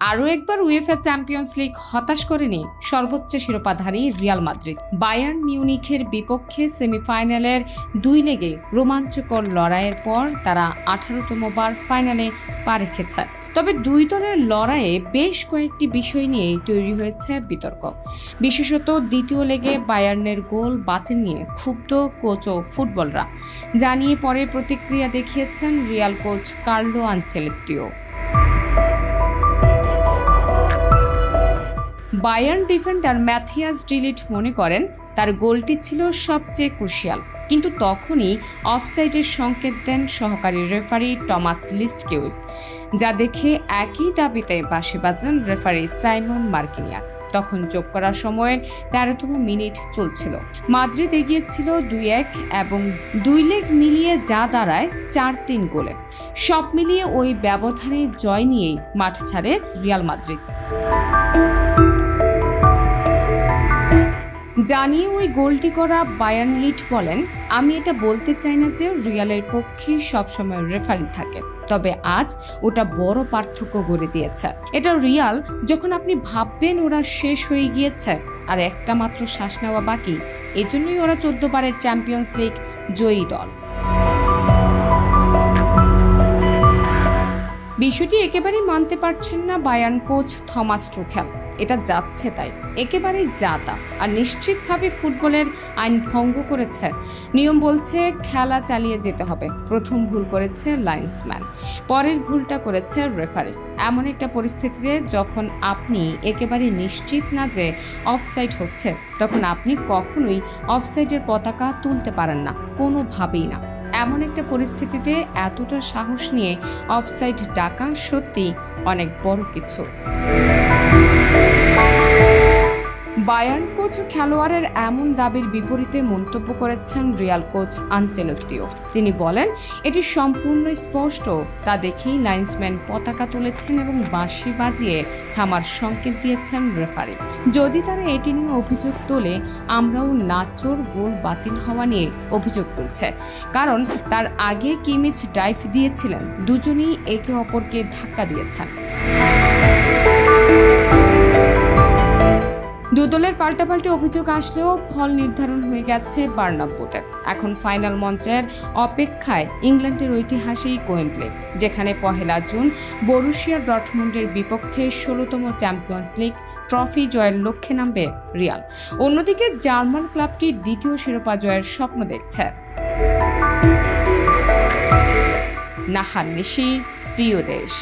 আরও একবার UEFA champions league হতাশ করেনি সর্বোচ্চ শিরোপাধারী রিয়াল মাদ্রিদ। বায়ার্ন মিউনিখের বিপক্ষে সেমিফাইনালের দুই লেগে রোমাঞ্চকর লড়াইয়ের পর তারা আঠারোতম বার ফাইনালে পা রেখেছে। তবে দুই দলের লড়াইয়ে বেশ কয়েকটি বিষয় নিয়েই তৈরি হয়েছে বিতর্ক। বিশেষত দ্বিতীয় লেগে বায়ার্নের গোল বাতিল নিয়ে ক্ষুব্ধ কোচ ও ফুটবলরা জানিয়ে পরে প্রতিক্রিয়া দেখিয়েছেন Real coach Carlo আনচেলেত্তিও। Bayern defender Matthijs de Ligt মনে করেন, তার গোলটি ছিল সবচেয়ে ক্রুশিয়াল। কিন্তু তখনই অফসাইডের সংকেত দেন সহকারী রেফারি টমাস লিস্টকেউস, যা দেখে একই দাবিতে বাসে বাজান রেফারি সাইমন মার্কিনিয়াক। তখন যোগ করার সময়ের তেরোতম মিনিট চলছিল। মাদ্রিদ এগিয়েছিল দুই এক এবং দুই লেগ মিলিয়ে যা দাঁড়ায় চার তিন গোলে। সব মিলিয়ে ওই ব্যবধানে জয় নিয়েই মাঠ ছাড়ে রিয়াল মাদ্রিদ। জানিয়ে ওই গোলটি করা বায়ার্ন লিট বলেন, আমি এটা বলতে চাই না যে রিয়ালের পক্ষে সবসময় রেফারি থাকে, তবে আজ ওটা বড় পার্থক্য গড়ে দিয়েছে। এটা রিয়াল যখন আপনি ভাববেন ওরা শেষ হয়ে গিয়েছে, আর একটা মাত্র শ্বাস নেওয়া বাকি, এজন্যই ওরা চোদ্দ বারের চ্যাম্পিয়ন্স লিগ জয়ী দল। বিষয়টি একেবারেই মানতে পারছেন না বায়ার্ন কোচ থমাস ট্রুখেল। এটা যাচ্ছে তাই। একেবারেই যাতা। আর নিশ্চিতভাবে ফুটবলের আইন ভঙ্গ করেছে। নিয়ম বলছে খেলা চালিয়ে যেতে হবে। প্রথম ভুল করেছে লাইন্সম্যান। পরের ভুলটা করেছে রেফারি। এমন একটা পরিস্থিতিতে যখন আপনি একেবারে নিশ্চিত না যে অফসাইড হচ্ছে, তখন আপনি কখনোই অফসাইডের পতাকা তুলতে পারেন না। কোনোভাবেই না। এমন একটা পরিস্থিতিতে এতটা সাহস নিয়ে অফসাইড ডাকা সত্যি অনেক বড় কিছু। বায়ার্ন কোচ খেলোয়াড়ের এমন দাবির বিপরীতে মন্তব্য করেছেন রিয়াল কোচ আনচেলত্তিও। তিনি বলেন, এটি সম্পূর্ণ স্পষ্ট। তা দেখেই লাইন্সম্যান পতাকা তুলেছেন এবং বাঁশি বাজিয়ে থামার সংকেত দিয়েছেন রেফারি। যদি তারা এটি নিয়ে অভিযোগ তোলে, আমরাও নাচোর গোল বাতিল হওয়া নিয়ে অভিযোগ তুলছে। কারণ তার আগে কিমিচ ডাইভ দিয়েছিলেন। দুজনেই একে অপরকে ধাক্কা দিয়েছেন। দুদলের পাল্টাপাল্টি অভিযোগ আসলেও ফল নির্ধারণ হয়ে গেছে বার্নাব্বুতে এখন ফাইনাল মঞ্চের অপেক্ষায় ইংল্যান্ডের ঐতিহাসিক কোয়েম্পলে যেখানে পহেলা জুন বরুশিয়া ডটমুন্ডের বিপক্ষে ষোলোতম চ্যাম্পিয়ন্স লিগ ট্রফি জয়ের লক্ষ্যে নামবে রিয়াল। অন্যদিকে জার্মান ক্লাবটি দ্বিতীয় শিরোপা জয়ের স্বপ্ন দেখছে। নাহার নিশি, প্রিয় দেশ।